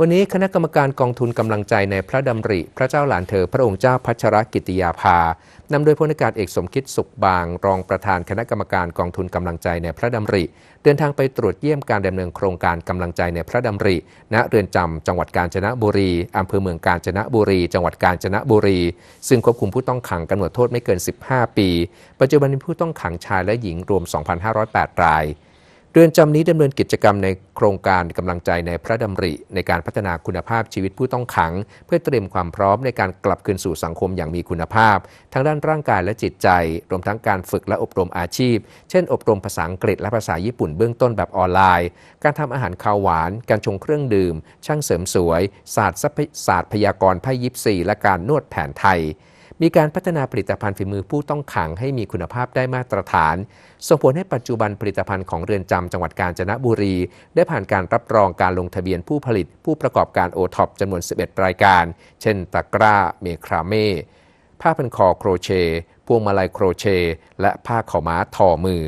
วันนี้คณะกรรมการกองทุนกำลังใจในพระดำริ พระเจ้าหลานเธอ พระองค์เจ้าพัชรกิติยาภานำโดยพลอากาศเอกสมคิดสุขบาง รองประธานคณะกรรมการกองทุนกำลังใจในพระดำริ เดินทางไปตรวจเยี่ยมการดำเนินโครงการกำลังใจในพระดำริ ณเรือนจำจังหวัดกาญจนบุรีอำเภอเมืองกาญจนบุรี จังหวัดกาญจนบุรี ซึ่งควบคุมผู้ต้องขังกำหนดโทษไม่เกิน 15 ปี ปัจจุบันมีผู้ต้องขังชายและหญิงรวม 2,508 ราย เรือนจำนี้ดำเนินกิจกรรมในโครงการกำลังใจในพระดำริ ในการพัฒนาคุณภาพชีวิตผู้ต้องขัง เพื่อเตรียมความพร้อมในการกลับคืนสู่สังคมอย่างมีคุณภาพ ทั้งด้านร่างกายและจิตใจ รวมทั้งการฝึกและอบรมอาชีพ เช่น อบรมภาษาอังกฤษและภาษาญี่ปุ่นเบื้องต้นแบบออนไลน์ การทำอาหารคาวหวาน การชงเครื่องดื่ม ช่างเสริมสวย ศาสตร์ศาสตร์พยากรณ์ไพ่ยิปซีและการนวดแผนไทย มีการพัฒนาผลิตภัณฑ์ฝีมือผู้ต้องขังให้มีคุณภาพได้มาตรฐาน ส่งผลให้ปัจจุบันผลิตภัณฑ์ของเรือนจำจังหวัดกาญจนบุรี ได้ผ่านการรับรองการลงทะเบียนผู้ผลิต ผู้ประกอบการโอท็อปจำนวน 11 รายการ เช่นตะกร้า เมคราเม่ผ้าพันคอโครเชต์พวงมาลัยโครเชต์และผ้าขาวม้าทอมือ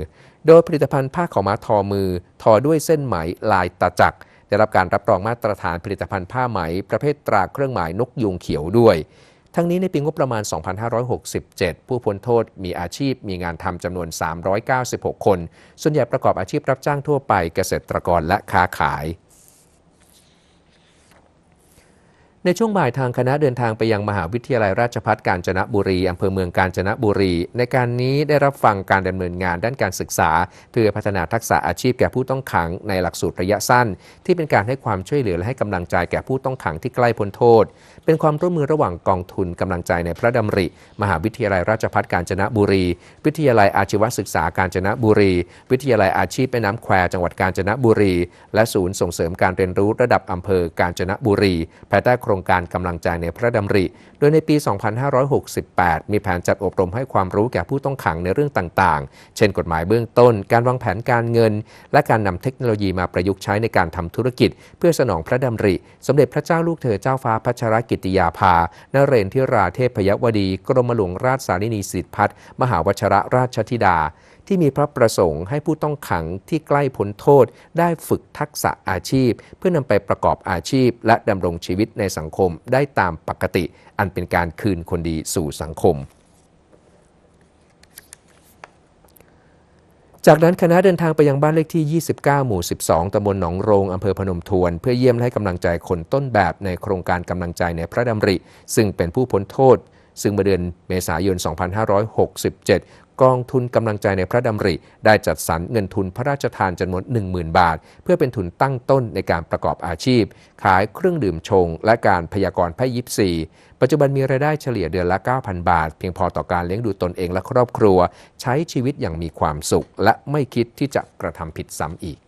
โดยผลิตภัณฑ์ผ้าขาวม้าทอมือ ทอด้วยเส้นไหมลายตะจักได้รับการรับรองมาตรฐานผลิตภัณฑ์ผ้าไหม ประเภทตราเครื่องหมายนกยุงเขียวด้วย ทั้งนี้ในปีงบประมาณ 2567 ผู้พ้นโทษมีอาชีพมีงานทำจำนวน 396 คน ส่วนใหญ่ประกอบอาชีพรับจ้างทั่วไปเกษตรกรและค้าขาย ในช่วงบ่ายทางคณะเดินทางไปยังมหาวิทยาลัยราชภัฏกาญจนบุรีอำเภอเมืองกาญจนบุรี ในการนี้ได้รับฟังการดำเนินงานด้านการศึกษา เพื่อพัฒนาทักษะอาชีพแก่ผู้ต้องขังในหลักสูตรระยะสั้น ที่เป็นการให้ความช่วยเหลือและให้กำลังใจแก่ผู้ต้องขังที่ใกล้พ้นโทษ เป็นความร่วมมือระหว่างกองทุนกำลังใจในพระดำริ มหาวิทยาลัยราชภัฏกาญจนบุรี วิทยาลัยอาชีวศึกษากาญจนบุรี วิทยาลัยอาชีพแม่น้ำแควจังหวัดกาญจนบุรี และศูนย์ส่งเสริมการเรียนรู้ระดับอำเภอกาญจนบุรีภายใต้โครงงการกำลังใจในพระดำริ โดยในปี 2568 มีแผนจัดอบรมให้ความรู้แก่ผู้ต้องขังในเรื่องต่างๆ เช่น กฎหมายเบื้องต้น การวางแผนการเงิน และการนำเทคโนโลยีมาประยุกต์ใช้ในการทำธุรกิจ เพื่อสนองพระดำริ สมเด็จพระเจ้าลูกเธอเจ้าฟ้าพัชรกิติยาภานเรนทิราเทพยวดี กรมหลวงราชสารินีสิทธิพัฒน์มหาวชรราชธิดา ที่มีพระประสงค์ให้ผู้ต้องขังที่ใกล้พ้นโทษ ได้ฝึกทักษะอาชีพ เพื่อนำไปประกอบอาชีพ และดำรงชีวิตในสังคมได้ตามปกติ อันเป็นการคืนคนดีสู่สังคมจากนั้นคณะเดินทางไปยังบ้านเลขที่ 29 หมู่ 12 ตำบลหนองโรง อำเภอพนมทวน เพื่อเยี่ยมและให้กำลังใจคนต้นแบบในโครงการกำลังใจในพระดำริ ซึ่งเป็นผู้พ้นโทษ ซึ่งเมื่อเดือนเมษายน 2567 กองทุนกำลังใจในพระดำริ ได้จัดสรรเงินทุนพระราชทานจำนวน 10,000 บาท เพื่อเป็นทุนตั้งต้นในการประกอบอาชีพ ขายเครื่องดื่มชง และการพยากรณ์ไพ่ยิปซีปัจจุบันมีรายได้เฉลี่ยเดือนละ 9,000 บาท เพียงพอต่อการเลี้ยงดูตนเองและครอบครัว ใช้ชีวิตอย่างมีความสุข และไม่คิดที่จะกระทำผิดซ้ำอีก